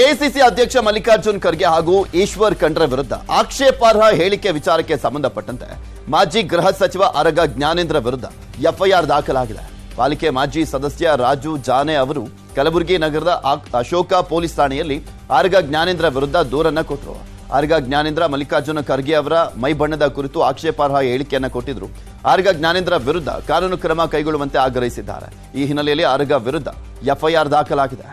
AICC ಅಧ್ಯಕ್ಷ ಮಲ್ಲಿಕಾರ್ಜುನ್ ಖರ್ಗೆ ಹಾಗೂ ಈಶ್ವರ್ ಖಂಡ್ರೆ ವಿರುದ್ಧ ಆಕ್ಷೇಪಾರ್ಹ ಹೇಳಿಕೆ ವಿಚಾರಕ್ಕೆ ಸಂಬಂಧಪಟ್ಟಂತೆ ಮಾಜಿ ಗೃಹ ಸಚಿವ ಅರಗ ಜ್ಞಾನೇಂದ್ರ ವಿರುದ್ಧ ಎಫ್ಐಆರ್ ದಾಖಲಾಗಿದೆ. ಪಾಲಿಕೆ ಮಾಜಿ ಸದಸ್ಯ ರಾಜು ಜಾನೆ ಅವರು ಕಲಬುರಗಿ ನಗರದ ಅಶೋಕ ಪೊಲೀಸ್ ಠಾಣೆಯಲ್ಲಿ ಆರ್ಗ ಜ್ಞಾನೇಂದ್ರ ವಿರುದ್ಧ ದೂರನ್ನ ಕೊಟ್ಟರು. ಆರ್ಗ ಜ್ಞಾನೇಂದ್ರ ಮಲ್ಲಿಕಾರ್ಜುನ ಖರ್ಗೆ ಅವರ ಮೈ ಬಣ್ಣದ ಕುರಿತು ಆಕ್ಷೇಪಾರ್ಹ ಹೇಳಿಕೆಯನ್ನ ಕೊಟ್ಟಿದ್ರು. ಆರ್ಗ ಜ್ಞಾನೇಂದ್ರ ವಿರುದ್ಧ ಕಾನೂನು ಕ್ರಮ ಕೈಗೊಳ್ಳುವಂತೆ ಆಗ್ರಹಿಸಿದ್ದಾರೆ. ಈ ಹಿನ್ನೆಲೆಯಲ್ಲಿ ಆರ್ಗ ವಿರುದ್ಧ ಎಫ್ಐಆರ್ ದಾಖಲಾಗಿದೆ.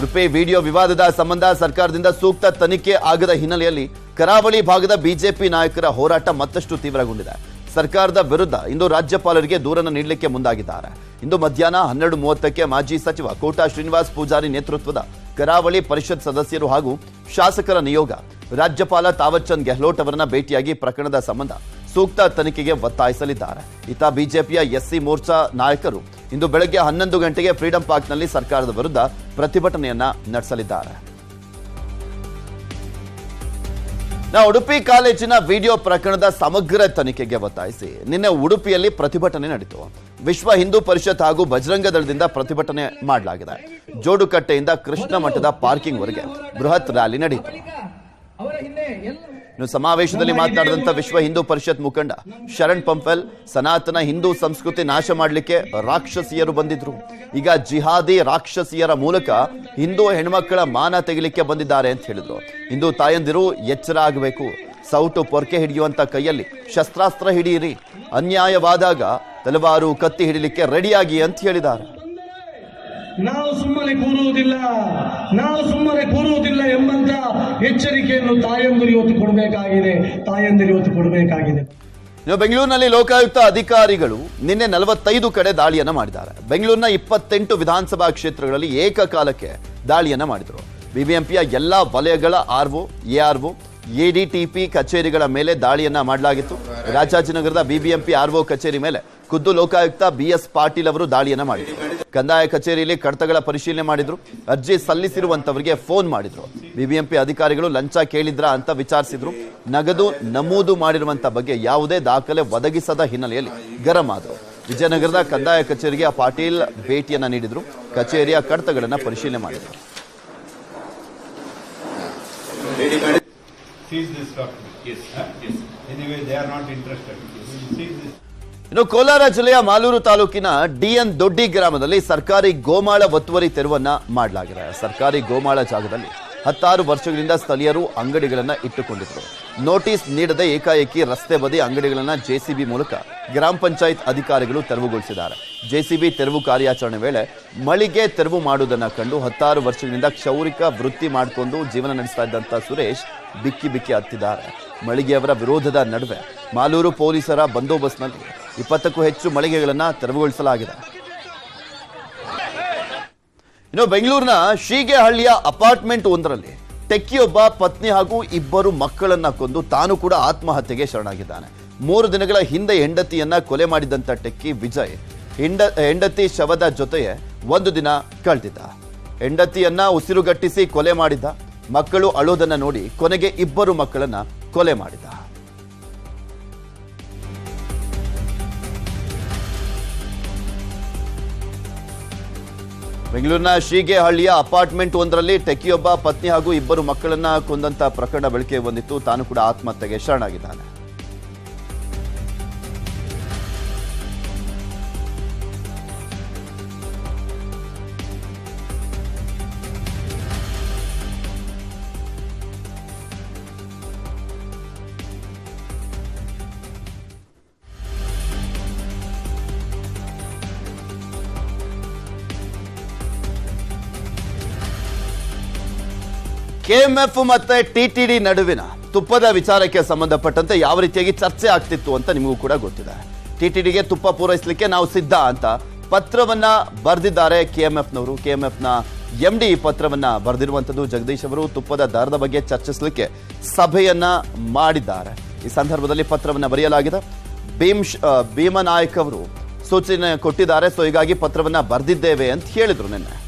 ಉಡುಪಿ ವಿಡಿಯೋ ವಿವಾದದ ಸಂಬಂಧ ಸರ್ಕಾರದಿಂದ ಸೂಕ್ತ ತನಿಖೆ ಆಗದ ಹಿನ್ನೆಲೆಯಲ್ಲಿ ಕರಾವಳಿ ಭಾಗದ ಬಿಜೆಪಿ ನಾಯಕರ ಹೋರಾಟ ಮತ್ತಷ್ಟು ತೀವ್ರಗೊಂಡಿದೆ. ಸರ್ಕಾರದ ವಿರುದ್ಧ ಇಂದು ರಾಜ್ಯಪಾಲರಿಗೆ ದೂರನ್ನು ನೀಡಲಿಕ್ಕೆ ಮುಂದಾಗಿದ್ದಾರೆ. ಇಂದು ಮಧ್ಯಾಹ್ನ ಹನ್ನೆರಡು ಮೂವತ್ತಕ್ಕೆ ಮಾಜಿ ಸಚಿವ ಕೋಟಾ ಶ್ರೀನಿವಾಸ್ ಪೂಜಾರಿ ನೇತೃತ್ವದ ಕರಾವಳಿ ಪರಿಷತ್ ಸದಸ್ಯರು ಹಾಗೂ ಶಾಸಕರ ನಿಯೋಗ ರಾಜ್ಯಪಾಲ ತಾವರ್ಚಂದ್ ಗೆಹ್ಲೋಟ್ ಅವರನ್ನ ಭೇಟಿಯಾಗಿ ಪ್ರಕರಣದ ಸಂಬಂಧ ಸೂಕ್ತ ತನಿಖೆಗೆ ಒತ್ತಾಯಿಸಲಿದ್ದಾರೆ. ಇತ್ತ ಬಿಜೆಪಿಯ ಎಸ್ಸಿ ಮೋರ್ಚಾ ನಾಯಕರು ಇಂದು ಬೆಳಗ್ಗೆ ಹನ್ನೊಂದು ಗಂಟೆಗೆ ಫ್ರೀಡಂ ಪಾರ್ಕ್ನಲ್ಲಿ ಸರ್ಕಾರದ ವಿರುದ್ಧ ಪ್ರತಿಭಟನೆಯನ್ನ ನಡೆಸಲಿದ್ದಾರೆ. ನಾ ಉಡುಪಿ ಕಾಲೇಜಿನ ವಿಡಿಯೋ ಪ್ರಕರಣದ ಸಮಗ್ರ ತನಿಖೆಗೆ ಒತ್ತಾಯಿಸಿ. ನಿನ್ನೆ ಉಡುಪಿಯಲ್ಲಿ ಪ್ರತಿಭಟನೆ ನಡೆಯಿತು ವಿಶ್ವ ಹಿಂದೂ ಪರಿಷತ್ ಹಾಗೂ ಬಜರಂಗ ದಳದಿಂದ ಪ್ರತಿಭಟನೆ ಮಾಡಲಾಗಿದೆ. ಜೋಡುಕಟ್ಟೆಯಿಂದ ಕೃಷ್ಣ ಮಠದ ಪಾರ್ಕಿಂಗ್ ವರೆಗೆ ಬೃಹತ್ ರ್ಯಾಲಿ ನಡೆಯಿತು ಇನ್ನು ಸಮಾವೇಶದಲ್ಲಿ ಮಾತನಾಡಿದಂಥ ವಿಶ್ವ ಹಿಂದೂ ಪರಿಷತ್ ಮುಖಂಡ ಶರಣ್ ಪಂಪೆಲ್ ಸನಾತನ ಹಿಂದೂ ಸಂಸ್ಕೃತಿ ನಾಶ ಮಾಡಲಿಕ್ಕೆ ರಾಕ್ಷಸಿಯರು ಬಂದಿದ್ರು. ಈಗ ಜಿಹಾದಿ ರಾಕ್ಷಸಿಯರ ಮೂಲಕ ಹಿಂದೂ ಹೆಣ್ಮಕ್ಕಳ ಮಾನ ತೆಗಿಲಿಕ್ಕೆ ಬಂದಿದ್ದಾರೆ ಅಂತ ಹೇಳಿದ್ರು. ಹಿಂದೂ ತಾಯಂದಿರು ಎಚ್ಚರ ಆಗಬೇಕು. ಸೌಟು ಪೊರ್ಕೆ ಹಿಡಿಯುವಂತ ಕೈಯಲ್ಲಿ ಶಸ್ತ್ರಾಸ್ತ್ರ ಹಿಡಿಯಿರಿ. ಅನ್ಯಾಯವಾದಾಗ ತಲವಾರು ಕತ್ತಿ ಹಿಡಿಲಿಕ್ಕೆ ರೆಡಿಯಾಗಿ ಅಂತ ಹೇಳಿದ್ದಾರೆ. ನಾವು ಸುಮ್ಮನೆ ಕೂರುವುದಿಲ್ಲ. ನಾವು ಸುಮ್ಮನೆ ಕೂರುವುದಿಲ್ಲ ಎಂಬಂತ ಎಚ್ಚರಿಕೆಯನ್ನು ತಾಯಂದಿರು ಇವತ್ತು ಕೊಡಬೇಕಾಗಿದೆ, ತಾಯಂದಿರು ಇವತ್ತು ಕೊಡಬೇಕಾಗಿದೆ. ಬೆಂಗಳೂರಿನಲ್ಲಿ ಲೋಕಾಯುಕ್ತ ಅಧಿಕಾರಿಗಳು ನಿನ್ನೆ ನಲವತ್ತೈದು ಕಡೆ ದಾಳಿಯನ್ನ ಮಾಡಿದ್ದಾರೆ. ಬೆಂಗಳೂರಿನ ಇಪ್ಪತ್ತೆಂಟು ವಿಧಾನಸಭಾ ಕ್ಷೇತ್ರಗಳಲ್ಲಿ ಏಕಕಾಲಕ್ಕೆ ದಾಳಿಯನ್ನ ಮಾಡಿದರು. ಬಿಬಿಎಂಪಿಯ ಎಲ್ಲಾ ವಲಯಗಳ ಆರ್ಒ, ಎಆರ್ಒ ಎಡಿಟಿಪಿ ಕಚೇರಿಗಳ ಮೇಲೆ ದಾಳಿಯನ್ನ ಮಾಡಲಾಗಿತ್ತು. ರಾಜಾಜಿನಗರದ ಬಿಬಿಎಂಪಿ ಆರ್ಒ ಕಚೇರಿ ಮೇಲೆ ಖುದ್ದು ಲೋಕಾಯುಕ್ತ ಬಿ ಎಸ್ ಪಾಟೀಲ್ ಅವರು ದಾಳಿಯನ್ನ ಮಾಡಿದ್ರು. ಕಂದಾಯ ಕಚೇರಿಯಲ್ಲಿ ಕಡತಗಳ ಪರಿಶೀಲನೆ ಮಾಡಿದ್ರು. ಅರ್ಜಿ ಸಲ್ಲಿಸಿರುವಂತವರಿಗೆ ಫೋನ್ ಮಾಡಿದ್ರು. ಬಿಬಿಎಂಪಿ ಅಧಿಕಾರಿಗಳು ಲಂಚ ಕೇಳಿದ್ರ ಅಂತ ವಿಚಾರಿಸಿದ್ರು. ನಗದು ನಮೂದು ಮಾಡಿರುವಂತ ಬಗ್ಗೆ ಯಾವುದೇ ದಾಖಲೆ ಒದಗಿಸದ ಹಿನ್ನೆಲೆಯಲ್ಲಿ ಗರಂ ಆದರು. ವಿಜಯನಗರದ ಕಂದಾಯ ಕಚೇರಿಗೆ ಪಾಟೀಲ್ ಭೇಟಿಯನ್ನ ನೀಡಿದ್ರು. ಕಚೇರಿಯ ಕಡತಗಳನ್ನ ಪರಿಶೀಲನೆ ಮಾಡಿದ್ರು. Seize this document. Yes, yes. Anyway, they are not interested. Seize this. ಇನ್ನು ಕೋಲಾರ ಜಿಲ್ಲೆಯ ಮಾಲೂರು ತಾಲೂಕಿನ ಡಿಎನ್ ದೊಡ್ಡಿ ಗ್ರಾಮದಲ್ಲಿ ಸರ್ಕಾರಿ ಗೋಮಾಳ ಒತ್ತುವರಿ ತೆರವನ್ನ ಮಾಡಲಾಗಿದೆ ಸರ್ಕಾರಿ ಗೋಮಾಳ ಜಾಗದಲ್ಲಿ ಹತ್ತಾರು ವರ್ಷಗಳಿಂದ ಸ್ಥಳೀಯರು ಅಂಗಡಿಗಳನ್ನು ಇಟ್ಟುಕೊಂಡಿದ್ರು. ನೋಟಿಸ್ ನೀಡದೆ ಏಕಾಏಕಿ ರಸ್ತೆ ಬದಿ ಅಂಗಡಿಗಳನ್ನ ಜೆಸಿಬಿ ಮೂಲಕ ಗ್ರಾಮ ಪಂಚಾಯತ್ ಅಧಿಕಾರಿಗಳು ತೆರವುಗೊಳಿಸಿದ್ದಾರೆ. ಜೆಸಿಬಿ ತೆರವು ಕಾರ್ಯಾಚರಣೆ ವೇಳೆ ಮಳಿಗೆ ತೆರವು ಮಾಡುವುದನ್ನು ಕಂಡು ಹತ್ತಾರು ವರ್ಷಗಳಿಂದ ಕ್ಷೌರಿಕ ವೃತ್ತಿ ಮಾಡಿಕೊಂಡು ಜೀವನ ನಡೆಸ್ತಾ ಇದ್ದಂಥ ಸುರೇಶ್ ಬಿಕ್ಕಿ ಬಿಕ್ಕಿ ಹತ್ತಿದ್ದಾರೆ. ಮಳಿಗೆಯವರ ವಿರೋಧದ ನಡುವೆ ಮಾಲೂರು ಪೊಲೀಸರ ಬಂದೋಬಸ್ತ್ನಲ್ಲಿ ಇಪ್ಪತ್ತಕ್ಕೂ ಹೆಚ್ಚು ಮಳಿಗೆಗಳನ್ನು ತೆರವುಗೊಳಿಸಲಾಗಿದೆ. ಇನ್ನು ಬೆಂಗಳೂರಿನ ಶ್ರೀಗೆಹಳ್ಳಿಯ ಅಪಾರ್ಟ್ಮೆಂಟ್ ಒಂದರಲ್ಲಿ ಟೆಕ್ಕಿಯೊಬ್ಬ ಪತ್ನಿ ಹಾಗೂ ಇಬ್ಬರು ಮಕ್ಕಳನ್ನ ಕೊಂದು ತಾನು ಕೂಡ ಆತ್ಮಹತ್ಯೆಗೆ ಶರಣಾಗಿದ್ದಾನೆ. ಮೂರು ದಿನಗಳ ಹಿಂದೆ ಹೆಂಡತಿಯನ್ನ ಕೊಲೆ ಮಾಡಿದಂತ ಟೆಕ್ಕಿ ವಿಜಯ್ ಹೆಂಡ, ಹೆಂಡತಿ ಶವದ ಜೊತೆಯೇ ಒಂದು ದಿನ ಕಳೆದಿದ್ದ. ಹೆಂಡತಿಯನ್ನ ಉಸಿರುಗಟ್ಟಿಸಿ ಕೊಲೆ ಮಾಡಿದ್ದ. ಮಕ್ಕಳು ಅಳೋದನ್ನ ನೋಡಿ ಕೊನೆಗೆ ಇಬ್ಬರು ಮಕ್ಕಳನ್ನ ಕೊಲೆ ಮಾಡಿದ ಬೆಂಗಳೂರಿನ ಶೀಗೆಹಳ್ಳಿಯ ಅಪಾರ್ಟ್ಮೆಂಟ್ ಒಂದರಲ್ಲಿ ಟೆಕಿಯೊಬ್ಬ ಪತ್ನಿ ಹಾಗೂ ಇಬ್ಬರು ಮಕ್ಕಳನ್ನ ಕೊಂದಂತ ಪ್ರಕರಣ ಬೆಳಕಿಗೆ ಬಂದಿತ್ತು. ತಾನು ಕೂಡ ಆತ್ಮಹತ್ಯೆಗೆ ಶರಣಾಗಿದ್ದಾನೆ. ಕೆಎಂಎಫ್ ಮತ್ತೆ ಟಿಟಿಡಿ ನಡುವಿನ ತುಪ್ಪದ ವಿಚಾರಕ್ಕೆ ಸಂಬಂಧಪಟ್ಟಂತೆ ಯಾವ ರೀತಿಯಾಗಿ ಚರ್ಚೆ ಆಗ್ತಿತ್ತು ಅಂತ ನಿಮಗೂ ಕೂಡ ಗೊತ್ತಿದೆ. ಟಿಟಿಡಿಗೆ ತುಪ್ಪ ಪೂರೈಸಲಿಕ್ಕೆ ನಾವು ಸಿದ್ಧ ಅಂತ ಪತ್ರವನ್ನ ಬರೆದಿದ್ದಾರೆ ಕೆಎಂಎಫ್ನವರು. ಕೆಎಂಎಫ್ನ ಎಂ ಡಿ ಪತ್ರವನ್ನ ಬರೆದಿರುವಂಥದ್ದು ಜಗದೀಶ್ ಅವರು. ತುಪ್ಪದ ದರದ ಬಗ್ಗೆ ಚರ್ಚಿಸಲಿಕ್ಕೆ ಸಭೆಯನ್ನ ಮಾಡಿದ್ದಾರೆ. ಈ ಸಂದರ್ಭದಲ್ಲಿ ಪತ್ರವನ್ನ ಬರೆಯಲಾಗಿದೆ. ಭೀಮ್ ಭೀಮನಾಯಕ್ ಅವರು ಸೂಚನೆ ಕೊಟ್ಟಿದ್ದಾರೆ. ಸೊ, ಹೀಗಾಗಿ ಪತ್ರವನ್ನ ಬರೆದಿದ್ದೇವೆ ಅಂತ ಹೇಳಿದ್ರು ನಿನ್ನೆ.